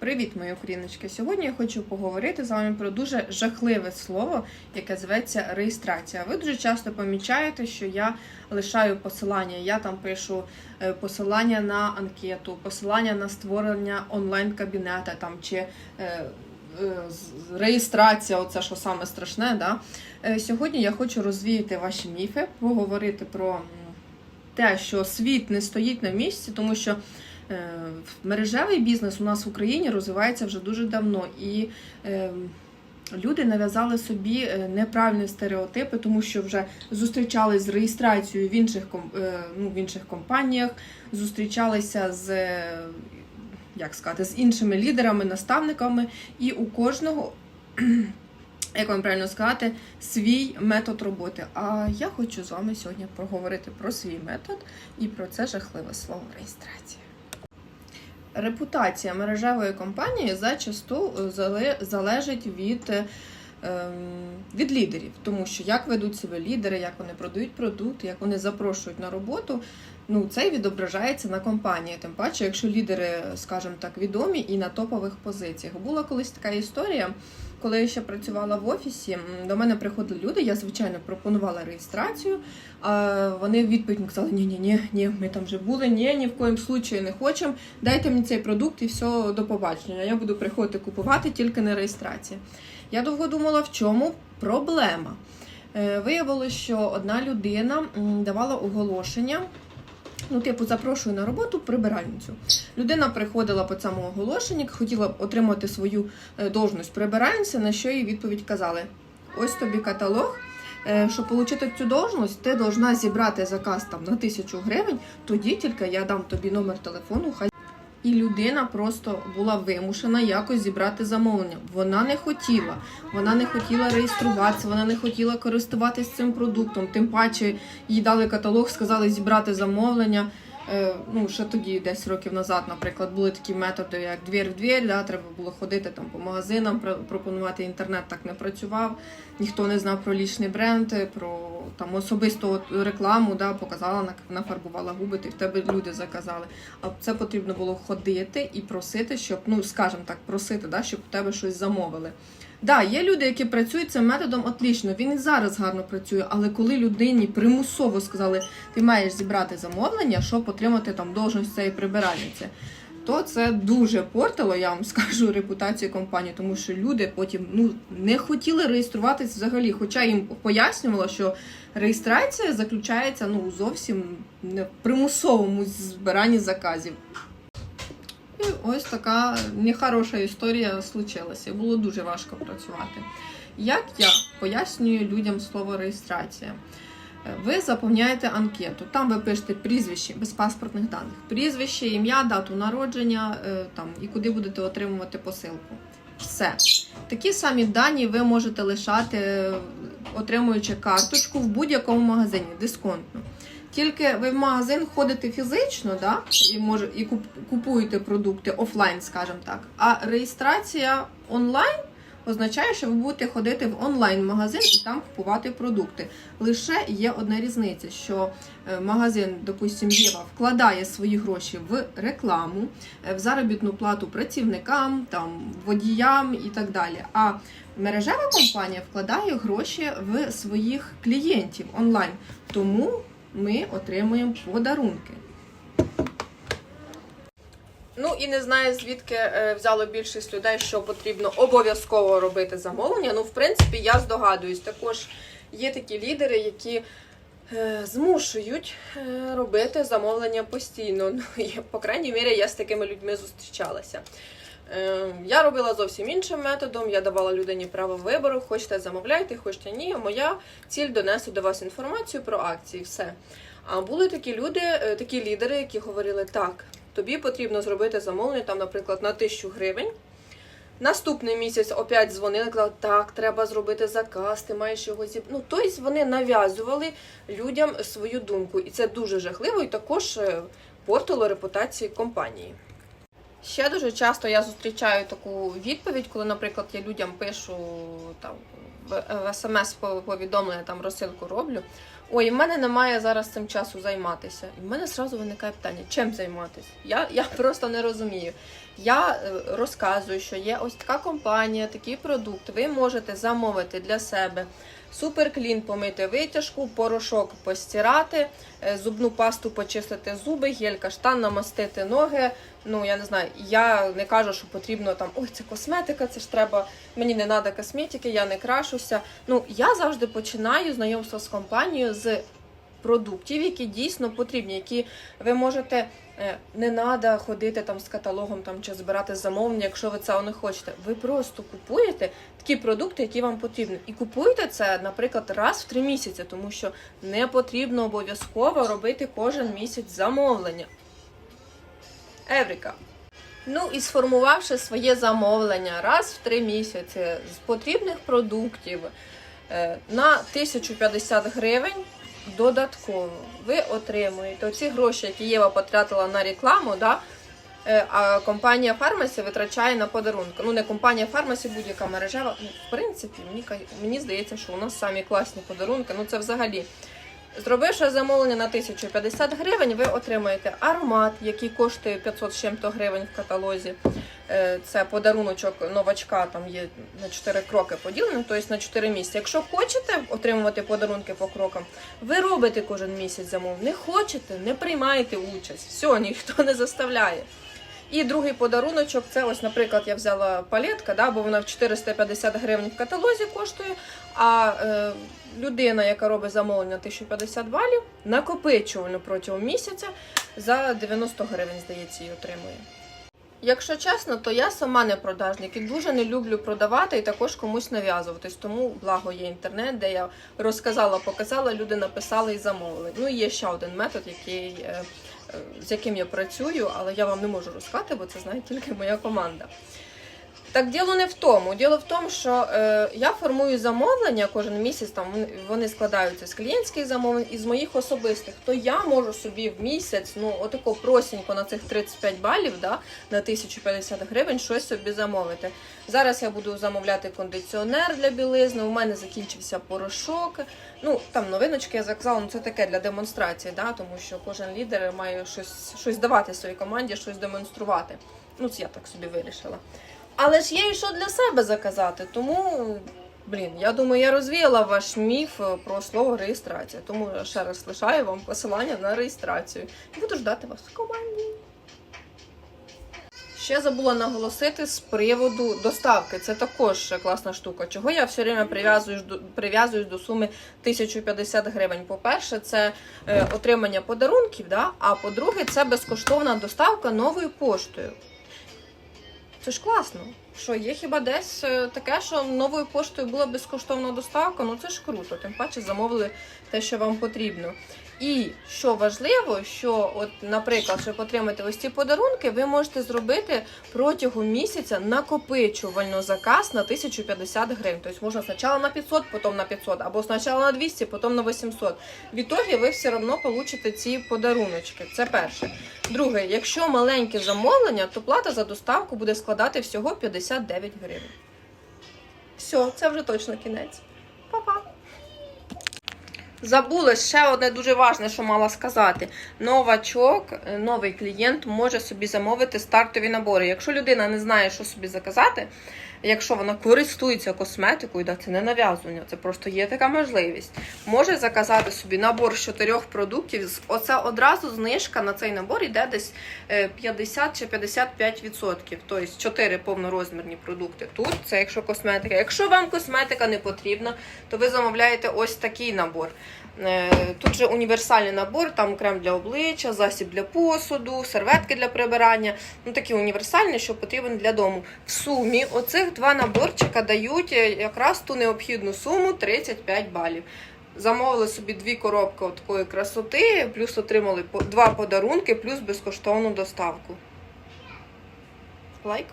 Привіт, мої україночки! Сьогодні я хочу поговорити з вами про дуже жахливе слово, яке зветься реєстрація. Ви дуже часто помічаєте, що я лишаю посилання. Я там пишу е, посилання на анкету, посилання на створення онлайн-кабінета там чи е, е, реєстрація, оце що саме страшне. Да? Сьогодні я хочу розвіяти ваші міфи, поговорити про те, що світ не стоїть на місці, тому що. Е, Мережевий бізнес у нас в Україні розвивається вже дуже давно, і е, люди нав'язали собі е, неправильні стереотипи, тому що вже зустрічались з реєстрацією в інших ну, в інших компаніях, зустрічалися з. Як сказати, з іншими лідерами, наставниками, і у кожного, як вам правильно сказати, свій метод роботи. А я хочу з вами сьогодні поговорити про свій метод і про це жахливе слово реєстрація. Репутація мережевої компанії зачасту е, залежить від, е, ем, від лідерів, тому що як ведуть себе лідери, як вони продають продукт, як вони запрошують на роботу. Ну, це й відображається на компанії. Тим паче, якщо лідери, скажімо так, відомі і на топових позиціях. Була колись така історія, коли я ще працювала в офісі. До мене приходили люди. Я звичайно пропонувала реєстрацію. А вони в відповідь казали: ні, ні, ні, ні, ми там вже були, ні, ні в коїм случаї не хочемо. Дайте мені цей продукт і все до побачення. Я буду приходити купувати тільки на реєстрації. Я довго думала, в чому проблема. Е, Виявилося, що одна людина давала оголошення. Ну, типу, запрошую на роботу прибиральницю. Людина приходила по цьому оголошенню, хотіла отримати свою е, должність прибиральниці, на що їй відповідь казали: ось тобі каталог. Е, Щоб отримати цю должність, ти должна зібрати заказ там на тисячу гривень, тоді тільки я дам тобі номер телефону, хай. І людина просто була вимушена якось зібрати замовлення. Вона не хотіла, вона не хотіла реєструватися, вона не хотіла користуватися цим продуктом. Тим паче їй дали каталог, сказали зібрати замовлення. Е, Ну, ще тоді, десь років назад, наприклад, були такі методи, як двір в двір, да, треба було ходити там по магазинам, про- пропонувати інтернет так не працював. Ніхто не знав про лічний бренд, про там особисту от рекламу, да, показала, на- нафарбувала губи, ти в тебе люди заказали. А це потрібно було ходити і просити, щоб, ну скажімо так, просити, да, щоб у тебе щось замовили. Да, є люди, які працюють цим методом отлічно. Він і зараз гарно працює, але коли людині примусово сказали, ти маєш зібрати замовлення, щоб отримати там должність цієї прибиральниці, то це дуже портило, я вам скажу, репутацію компанії, тому що люди потім ну не хотіли реєструватись взагалі. Хоча їм пояснювало, що реєстрація заключається ну зовсім не в примусовому збиранні заказів. І ось така нехороша історія случилася. Було дуже важко працювати. Як я пояснюю людям слово реєстрація? Ви заповняєте анкету. Там ви пишете прізвище без паспортних даних, прізвище, ім'я, дату народження е, там, і куди будете отримувати посилку. Все. Такі самі дані ви можете лишати, е, отримуючи карточку в будь-якому магазині, дисконтно. Тільки ви в магазин ходите фізично, да, і може і купуєте продукти офлайн, скажімо так. А реєстрація онлайн означає, що ви будете ходити в онлайн-магазин і там купувати продукти. Лише є одна різниця, що е, магазин, допустим, Єва вкладає свої гроші в рекламу, е, в заробітну плату працівникам, там водіям і так далі. А мережева компанія вкладає гроші в своїх клієнтів онлайн. Тому ми отримуємо подарунки. Ну і не знаю, звідки е, взяло більшість людей, що потрібно обов'язково робити замовлення. Ну, в принципі, я здогадуюсь. Також є такі лідери, які е, змушують е, робити замовлення постійно. Ну, і, по крайній мірі, я з такими людьми зустрічалася. Е, Я робила зовсім іншим методом. Я давала людині право вибору. Хочете замовляйте, хочете ні. Моя ціль донести до вас інформацію про акції. Все. А були такі люди, е, такі лідери, які говорили так. Тобі потрібно зробити замовлення, там, наприклад, на тисячу гривень. Наступний місяць опять дзвонили, казали, так, треба зробити заказ, ти маєш його зіб... Ну, тобто вони нав'язували людям свою думку. І це дуже жахливо, і також е, портило репутації компанії. Ще дуже часто я зустрічаю таку відповідь, коли, наприклад, я людям пишу там в, в смс повідомлення там розсилку роблю. Ой, в мене немає зараз цим часу займатися. І в мене одразу виникає питання, чим займатися? Я, я просто не розумію. Я е, розказую, що є ось така компанія, такий продукт. Ви можете замовити для себе суперклін, помити витяжку, порошок постирати, е, зубну пасту почистити зуби, гель каштан, намастити ноги. Ну я не знаю, я не кажу, що потрібно там ой, це косметика, це ж треба. Мені не треба косметики, я не крашуся. Ну я завжди починаю знайомство з компанією з продуктів, які дійсно потрібні, які ви можете. е, Не треба ходити там з каталогом там чи збирати замовлення, якщо ви цього не хочете. Ви просто купуєте такі продукти, які вам потрібні. І купуйте це, наприклад, раз в три місяці, тому що не потрібно обов'язково робити кожен місяць замовлення. Евріка. Ну і сформувавши своє замовлення раз в три місяці з потрібних продуктів е, на 1050 гривень додатково ви отримуєте оці гроші, які Єва потратила на рекламу, да? е, а компанія Фармасі витрачає на подарунки. Ну, не компанія Фармасі, будь-яка мережева. Ну, в принципі, мені, мені здається, що у нас самі класні подарунки. Ну, це взагалі. Зробивши замовлення на 1050 гривень, ви отримаєте аромат, який коштує 500 з чим-то гривень в каталозі. Е, Це подаруночок новачка, там є на 4 кроки поділено, тобто на 4 місяці. Якщо хочете отримувати подарунки по крокам, ви робите кожен місяць замовлення. Не хочете, не приймаєте участь. Все, ніхто не заставляє. І другий подаруночок це ось, наприклад, я взяла палетка, да, бо вона в 450 гривень в каталозі коштує. А е, людина, яка робить замовлення 1050 балів, накопичувально протягом місяця за 90 гривень, здається, її отримує. Якщо чесно, то я сама не продажник і дуже не люблю продавати і також комусь нав'язуватись. Тому благо є інтернет, де я розказала, показала, люди написали і замовили. Ну і є ще один метод, який, е, е, з яким я працюю, але я вам не можу розказати, бо це знає тільки моя команда. Так, діло не в тому. Діло в тому, що е, я формую замовлення кожен місяць. Там вони- складаються з клієнтських замовлень і з моїх особистих. То я можу собі в місяць, ну отако просінько на цих 35 балів, да, на 1050 гривень щось собі замовити. Зараз я буду замовляти кондиціонер для білизни. У мене закінчився порошок. Ну там новиночки я заказала, ну це таке для демонстрації, да, тому що кожен лідер має щось, щось давати своїй команді, щось демонструвати. Ну, це я так собі вирішила. Але ж є і що для себе заказати. Тому, блін, я думаю, я розвіяла ваш міф про слово реєстрація. Тому ще раз лишаю вам посилання на реєстрацію. Буду ждати вас в команді. Ще забула наголосити з приводу доставки. Це також класна штука. Чого я все время прив'язуюсь до прив'язуюсь до суми 1050 гривень. По-перше, це е, отримання подарунків, да? а по-друге, це безкоштовна доставка новою поштою. Це ж класно. Що є хіба десь е, таке, що новою поштою була безкоштовна доставка? Ну це ж круто. Тим паче замовили те, що вам потрібно. І що важливо, що, от, наприклад, щоб отримати ось ці подарунки, ви можете зробити протягом місяця накопичувально заказ на 1050 гривень. Тобто можна спочатку на 500, потім на 500, або спочатку на 200, потім на 800. В ітогі ви все одно получите ці подаруночки. Це перше. Друге, якщо маленьке замовлення, то плата за доставку буде складати всього 59 гривень. Все, це вже точно кінець. Па-па! Забула ще одне дуже важне, що мала сказати. Новачок, е, новий клієнт може собі замовити стартові набори. Якщо людина не знає, що собі заказати, якщо вона користується косметикою, да, це не нав'язування, це просто є така можливість. Може заказати собі набор з чотирьох продуктів. Оце одразу знижка на цей набор йде десь е, 50 чи 55%. Тобто 4 повнорозмірні продукти. Тут це якщо косметика. Якщо вам косметика не потрібна, то ви замовляєте ось такий набор. Е, Тут же універсальний набор, там крем для обличчя, засіб для посуду, серветки для прибирання. Ну такі універсальні, що потрібен для дому. В сумі оцих два наборчика дають е, якраз ту необхідну суму 35 балів. Замовили собі дві коробки такої красоти, плюс отримали два подарунки, плюс безкоштовну доставку. Лайк.